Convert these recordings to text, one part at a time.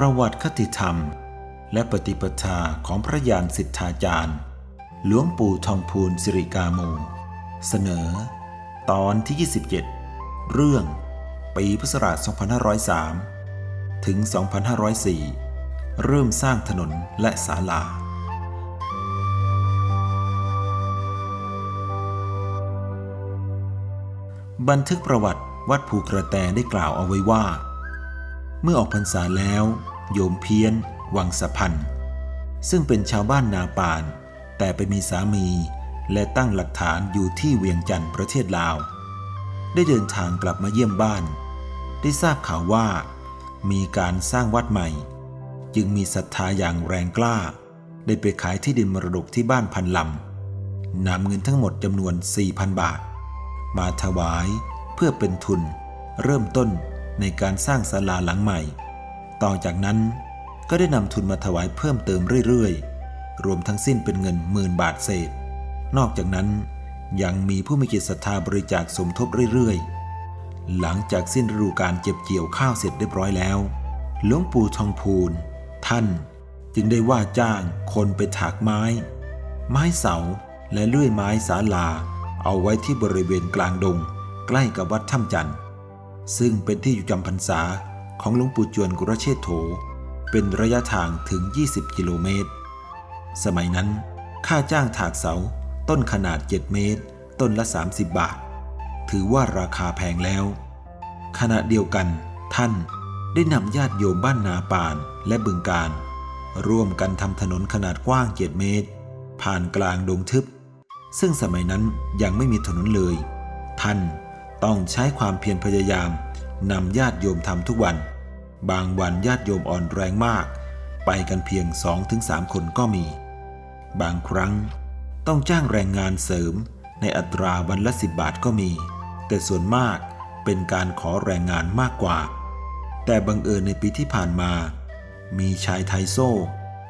ประวัติคติธรรม และปฏิปทาของพระยานสิทธาจารย์ หลวงปู่ทองพูนสิริกาโมเสนอ ตอนที่ 27 เรื่อง ปีพุทธศักราช 2503 ถึง 2504 เริ่มสร้างถนนและศาลาบันทึกประวัติวัดภูกระแตได้กล่าวเอาไว้ว่า มื่อออกพรรษาแล้ว โยมเพี้ยน วังสะพันซึ่งเป็นชาวบ้านนาปาน แต่ไปมีสามีและตั้งหลักฐานอยู่ที่เวียงจันทร์ประเทศลาว ได้เดินทางกลับมาเยี่ยมบ้าน ได้ทราบข่าวว่า มีการสร้างวัดใหม่ จึงมีศรัทธาอย่างแรงกล้า ได้ไปขายที่ดินมรดกที่บ้านพันลำนำเงินทั้งหมดจำนวน 4,000 บาท มาถวายเพื่อเป็นทุน เริ่มต้น ในการสร้างศาลาหลังใหม่ ต่อจากนั้นก็ได้นำทุนมาถวายเพิ่มเติมเรื่อยๆ รวมทั้งสิ้นเป็นเงินหมื่นบาทเศษ นอกจากนั้นยังมีผู้มีจิตศรัทธาบริจาคสมทบเรื่อยๆ หลังจากสิ้นฤดูการเก็บเกี่ยวข้าวเสร็จเรียบร้อยแล้ว หลวงปู่ทองพูนท่านจึงได้ว่าจ้างคนไปถากไม้ ไม้เสาและเลื่อยไม้ศาลา เอาไว้ที่บริเวณกลางดง ใกล้กับวัดถ้ำจันทร์ ซึ่งเป็นที่อยู่จำพรรษาของหลวงปู่จวนกุรเชษโถ เป็นระยะทางถึง 20 กิโลเมตร สมัยนั้น ค่าจ้างถากเสาต้นขนาด 7 เมตร ต้นละ 30 บาท ถือว่าราคาแพงแล้ว ขณะเดียวกันท่านได้นำญาติโยมบ้านนาป่านและบึงการ ร่วมกันทำถนนขนาดกว้าง 7 เมตร ผ่านกลางดงทึบ ซึ่งสมัยนั้นยังไม่มีถนนเลย ท่าน ต้องใช้ความเพียรพยายามนำญาติโยมทำทุกวัน บางวันญาติโยมอ่อนแรงมาก ไปกันเพียง 2-3 คนก็มี บางครั้งต้องจ้างแรงงานเสริมในอัตราวันละสิบบาทก็มี แต่ส่วนมากเป็นการขอแรงงานมากกว่า แต่บังเอิญในปีที่ผ่านมา มีชายไทโซ่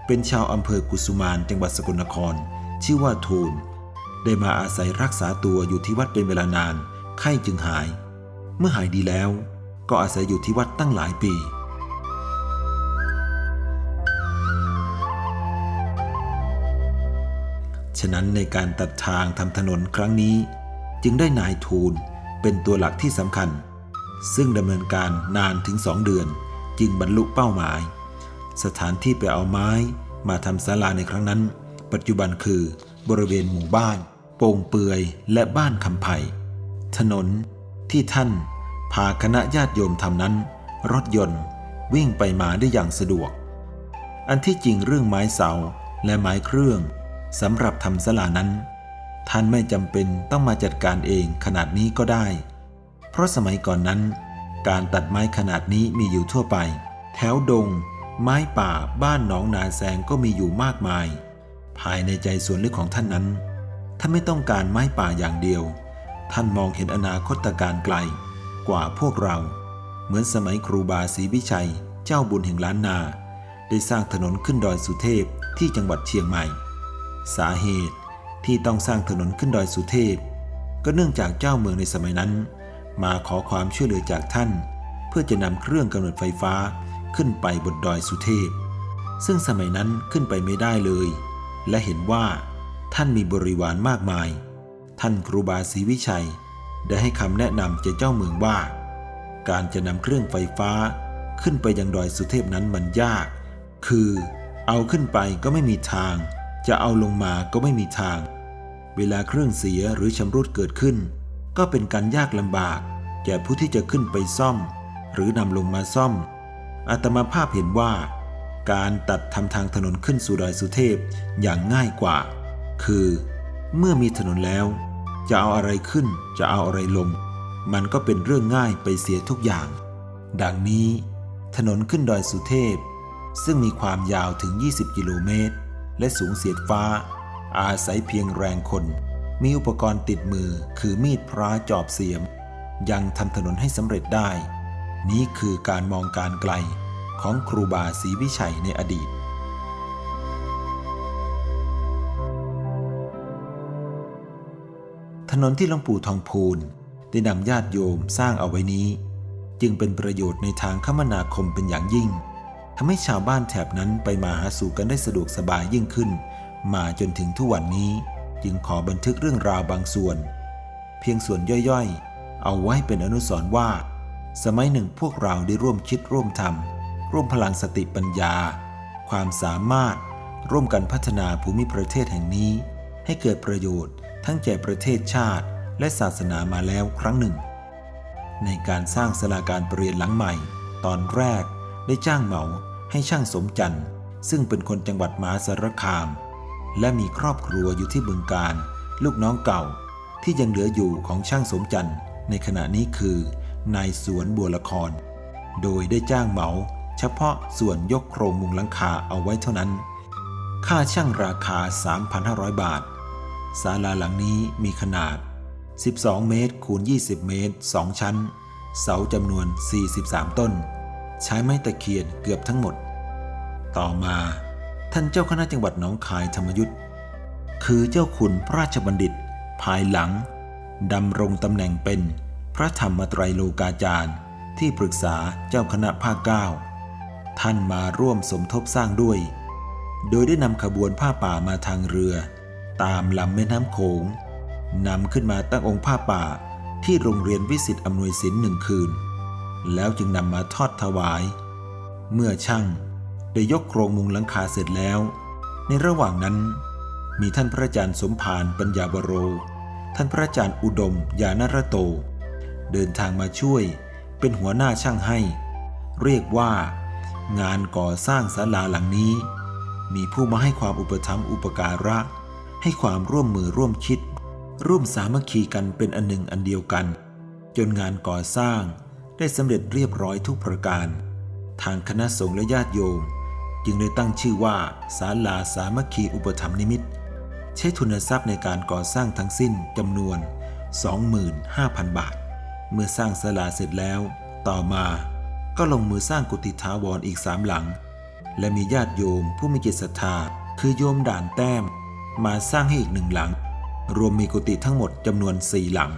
เป็นชาวอำเภอกุสุมานจังหวัดสกลนคร ชื่อว่าทูล ได้มาอาศัยรักษาตัวอยู่ที่วัดเป็นเวลานาน ไข้จึงหาย เมื่อหายดีแล้ว ก็อาศัยอยู่ที่วัดตั้งหลายปี ฉะนั้นในการตัดทางทำถนนครั้งนี้ จึงได้นายทูลเป็นตัวหลักที่สำคัญ ซึ่งดำเนินการนานถึงสองเดือน จึงบรรลุเป้าหมาย สถานที่ไปเอาไม้มาทำศาลาในครั้งนั้น ปัจจุบันคือบริเวณหมู่บ้าน โป่งเปือยและบ้านคำไผ่ ถนนที่ท่านพาคณะญาติโยมทำนั้น รถยนต์วิ่งไปมาได้อย่างสะดวก อันที่จริงเรื่องไม้เสาและไม้เครื่องสำหรับทำศาลานั้น ท่านไม่จำเป็นต้องมาจัดการเองขนาดนี้ก็ได้ เพราะสมัยก่อนนั้น การตัดไม้ขนาดนี้มีอยู่ทั่วไป แถวดง ไม้ป่าบ้านหนองนาแสงก็มีอยู่มากมาย ภายในใจส่วนลึกของท่านนั้นท่านไม่ต้องการไม้ป่าอย่างเดียว ท่านมองเห็นอนาคตการไกล กว่าพวกเรา เหมือนสมัยครูบาศรีวิชัย เจ้าบุญแห่งล้านนา ได้สร้างถนนขึ้นดอยสุเทพที่จังหวัดเชียงใหม่ สาเหตุที่ต้องสร้างถนนขึ้นดอยสุเทพ ก็เนื่องจากเจ้าเมืองในสมัยนั้น มาขอความช่วยเหลือจากท่าน เพื่อจะนำเครื่องกำเนิดไฟฟ้าขึ้นไปบนดอยสุเทพ ซึ่งสมัยนั้นขึ้นไปไม่ได้เลย และเห็นว่าท่านมีบริวารมากมาย ท่านครูบาศรีวิชัย ได้ให้คำแนะนำแก่เจ้าเมืองว่า การจะนำเครื่องไฟฟ้าขึ้นไปยังดอยสุเทพนั้นมันยาก คือเอาขึ้นไปก็ไม่มีทาง จะเอาลงมาก็ไม่มีทาง เวลาเครื่องเสียหรือชำรุดเกิดขึ้น ก็เป็นการยากลำบาก แก่ผู้ที่จะขึ้นไปซ่อม หรือนำลงมาซ่อมอาตมาภาพเห็นว่า การตัดทำทางถนนขึ้นสู่ดอยสุเทพอย่างง่ายกว่า คือ เมื่อมีถนนแล้ว จะเอาอะไรขึ้น จะเอาอะไรลง มันก็เป็นเรื่องง่ายไปเสียทุกอย่าง ดังนี้ ถนนขึ้นดอยสุเทพ ซึ่งมีความยาวถึง 20 กิโลเมตร และสูงเสียดฟ้า อาศัยเพียงแรงคน มีอุปกรณ์ติดมือคือมีดพระจอบเสียม ยังทำถนนให้สำเร็จได้ นี้คือการมองการไกลของครูบาศรีวิชัยในอดีต นนที่หลวงปู่ทองพูนได้นำญาติโยมสร้างเอาไว้นี้ จึงเป็นประโยชน์ในทางคมนาคมเป็นอย่างยิ่งทำให้ชาวบ้านแถบนั้นไปมาหาสู่กันได้สะดวกสบายยิ่งขึ้น มาจนถึงทุกวันนี้จึงขอบันทึกเรื่องราวบางส่วน เพียงส่วนย่อยๆ เอาไว้เป็นอนุสรณ์ว่า สมัยหนึ่งพวกเราได้ร่วมคิดร่วมทำร่วมพลังสติปัญญา ความสามารถ ร่วมกันพัฒนาภูมิประเทศแห่งนี้ ให้เกิดประโยชน์ ทั้งแก่ประเทศชาติและศาสนามาแล้วครั้งหนึ่ง ในการสร้างสลาการประเรียนหลังใหม่ ตอนแรกได้จ้างเหมาให้ช่างสมจันทร์ ซึ่งเป็นคนจังหวัดมหาสารคาม และมีครอบครัวอยู่ที่บึงการ ลูกน้องเก่าที่ยังเหลืออยู่ของช่างสมจันทร์ ในขณะนี้คือนายสวนบัวละคร โดยได้จ้างเหมา เฉพาะส่วนยกโครงมุงหลังคาเอาไว้เท่านั้น ค่าช่างราคา 3,500 บาท ศาลาหลังนี้มีขนาด 12 เมตรคูณ 20 เมตร 2 ชั้น เสาจำนวน 43 ต้น ใช้ไม้ตะเคียนเกือบทั้งหมด ต่อมาท่านเจ้าคณะจังหวัดหนองคายธรรมยุทธ์คือเจ้าคุณพระราชบัณฑิต ภายหลังดำรงตำแหน่งเป็นพระธรรมไตรโลกาจารย์ ที่ปรึกษาเจ้าคณะภาคเก้าท่านมาร่วมสมทบสร้างด้วย โดยได้นำขบวนผ้าป่ามาทางเรือ ตามลำแม่น้ำโขงนำขึ้นมาตั้งองค์ผ้าป่าที่โรงเรียนวิสิตอำนวยศิลป์หนึ่งคืน แล้วจึงนำมาทอดถวาย เมื่อช่างได้ยกโครงมุงหลังคาเสร็จแล้ว ในระหว่างนั้น มีท่านพระอาจารย์สมภารปัญญาบโร ท่านพระอาจารย์อุดมยานรโต เดินทางมาช่วยเป็นหัวหน้าช่างให้ เรียกว่า งานก่อสร้างศาลาหลังนี้ มีผู้มาให้ความอุปถัมภ์อุปการะ ให้ความร่วมมือร่วมคิด ร่วมสามัคคีกันเป็นอันหนึ่งอันเดียวกัน จนงานก่อสร้างได้สำเร็จเรียบร้อยทุกประการ ทางคณะสงฆ์และญาติโยม จึงได้ตั้งชื่อว่าศาลาสามัคคีอุปถัมนิมิต ใช้ทุนทรัพย์ในการก่อสร้างทั้งสิ้นจำนวน 25,000 บาท เมื่อสร้างศาลาเสร็จแล้ว ต่อมาก็ลงมือสร้างกุฏิถาวรอีกสามหลัง และมีญาติโยมผู้มีจิตศรัทธาคือโยมด่านแต้ม มาสร้างให้อีกหนึ่งหลัง รวมมีกุฏิทั้งหมดจำนวนสี่หลัง